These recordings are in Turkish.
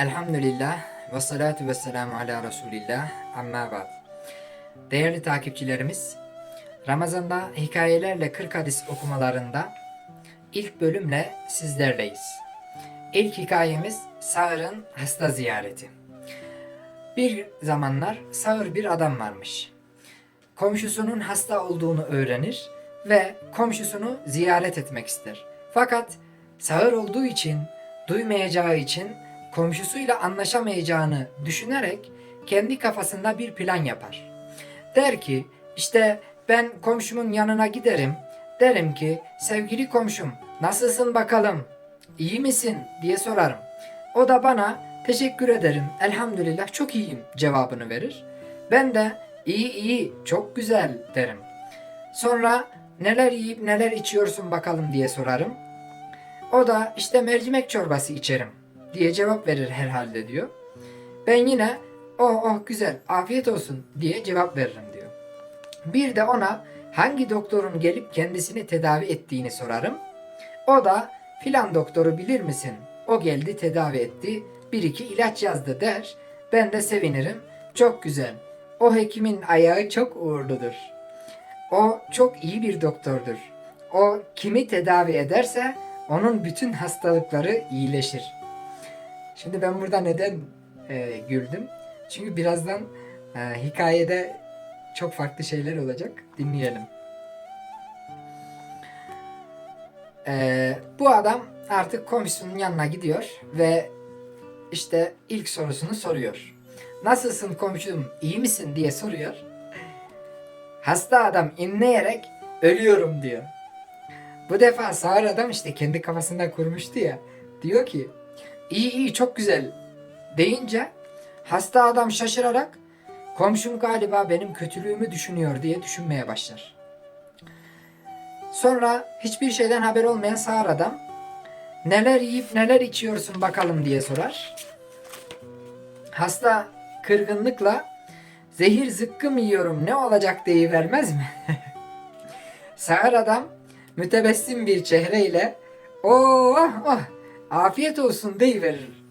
Elhamdülillah ve salatu ve selamu ala Resulillah amma ba'd. Değerli takipçilerimiz, Ramazan'da hikayelerle 40 hadis okumalarında ilk bölümle sizlerleyiz. İlk hikayemiz Sağır'ın hasta ziyareti. Bir zamanlar sağır bir adam varmış. Komşusunun hasta olduğunu öğrenir ve komşusunu ziyaret etmek ister. Fakat sağır olduğu için, duymayacağı için komşusuyla anlaşamayacağını düşünerek kendi kafasında bir plan yapar. Der ki işte ben komşumun yanına giderim. Derim ki sevgili komşum nasılsın bakalım iyi misin diye sorarım. O da bana teşekkür ederim elhamdülillah çok iyiyim cevabını verir. Ben de iyi iyi çok güzel derim. Sonra neler yiyip neler içiyorsun bakalım diye sorarım. O da işte mercimek çorbası içerim diye cevap verir herhalde diyor. Ben yine oh oh güzel afiyet olsun diye cevap veririm diyor. Bir de ona hangi doktorun gelip kendisini tedavi ettiğini sorarım. O da filan doktoru bilir misin? O geldi tedavi etti bir iki ilaç yazdı der. Ben de sevinirim. Çok güzel. O hekimin ayağı çok uğurludur. O çok iyi bir doktordur. O kimi tedavi ederse onun bütün hastalıkları iyileşir. Şimdi ben burada neden e, güldüm? Çünkü birazdan e, hikayede çok farklı şeyler olacak. Dinleyelim. E, bu adam artık komşusunun yanına gidiyor ve işte ilk sorusunu soruyor. Nasılsın komşum, iyi misin diye soruyor. Hasta adam inleyerek ölüyorum diyor. Bu defa sağır adam işte kendi kafasında kurmuştu ya. Diyor ki iyi iyi çok güzel deyince hasta adam şaşırarak komşum galiba benim kötülüğümü düşünüyor diye düşünmeye başlar. Sonra hiçbir şeyden haber olmayan sağır adam neler yiyip neler içiyorsun bakalım diye sorar. Hasta kırgınlıkla zehir zıkkım yiyorum ne olacak diye vermez mi? Sağır adam mütebessim bir çehreyle oh oh afiyet olsun deyiverir.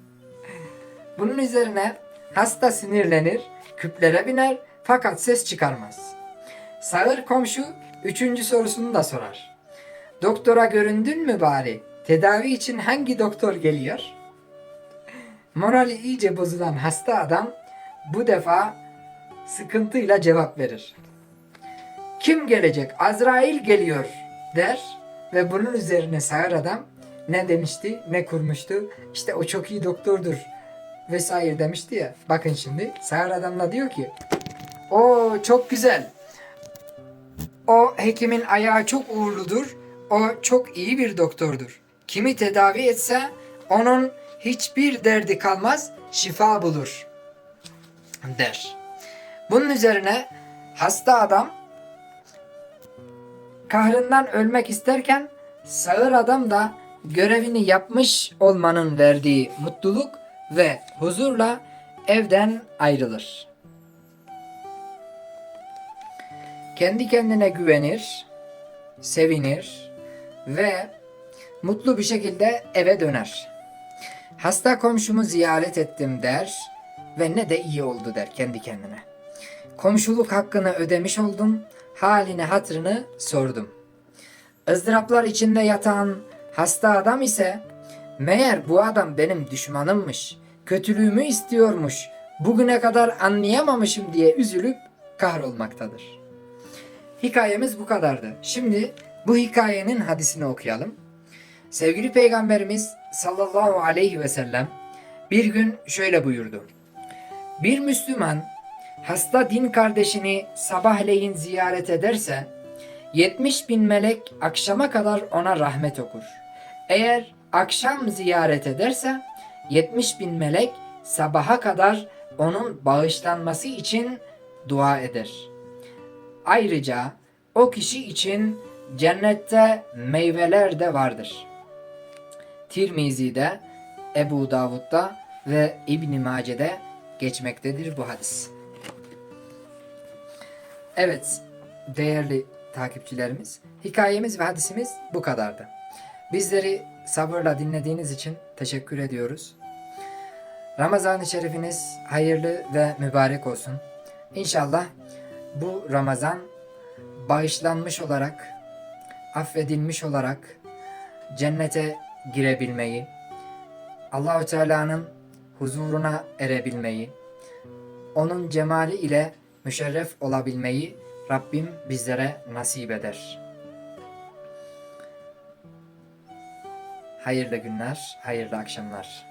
Bunun üzerine hasta sinirlenir, küplere biner fakat ses çıkarmaz. Sağır komşu üçüncü sorusunu da sorar. Doktora göründün mü bari? Tedavi için hangi doktor geliyor? Morali iyice bozulan hasta adam bu defa sıkıntıyla cevap verir. Kim gelecek? Azrail geliyor der ve bunun üzerine sağır adam ne demişti ne kurmuştu. İşte o çok iyi doktordur vesaire demişti ya. Bakın şimdi sağır adamla diyor ki o çok güzel. O hekimin ayağı çok uğurludur. O çok iyi bir doktordur. Kimi tedavi etse onun hiçbir derdi kalmaz, şifa bulur der. Bunun üzerine hasta adam kahrından ölmek isterken sağır adam da görevini yapmış olmanın verdiği mutluluk ve huzurla evden ayrılır. Kendi kendine güvenir, sevinir ve mutlu bir şekilde eve döner. Hasta komşumu ziyaret ettim der ve ne de iyi oldu der kendi kendine. Komşuluk hakkını ödemiş oldum, haline hatrını sordum. ızdıraplar içinde yatan hasta adam ise meğer bu adam benim düşmanımmış, kötülüğümü istiyormuş, bugüne kadar anlayamamışım diye üzülüp kahrolmaktadır. Hikayemiz bu kadardı. Şimdi bu hikayenin hadisini okuyalım. Sevgili Peygamberimiz sallallahu aleyhi ve sellem bir gün şöyle buyurdu. Bir Müslüman hasta din kardeşini sabahleyin ziyaret ederse 70 bin melek akşama kadar ona rahmet okur. Eğer akşam ziyaret ederse 70 bin melek sabaha kadar onun bağışlanması için dua eder. Ayrıca o kişi için cennette meyveler de vardır. Tirmizi'de, Ebu Davud'da ve İbn Mace'de geçmektedir bu hadis. Evet, değerli takipçilerimiz, hikayemiz ve hadisimiz bu kadardı. Bizleri sabırla dinlediğiniz için teşekkür ediyoruz. Ramazan-ı Şerifiniz hayırlı ve mübarek olsun. İnşallah bu Ramazan bağışlanmış olarak, affedilmiş olarak cennete girebilmeyi, Allahü Teala'nın huzuruna erebilmeyi, onun cemali ile müşerref olabilmeyi Rabbim bizlere nasip eder. Hayırlı günler, hayırlı akşamlar.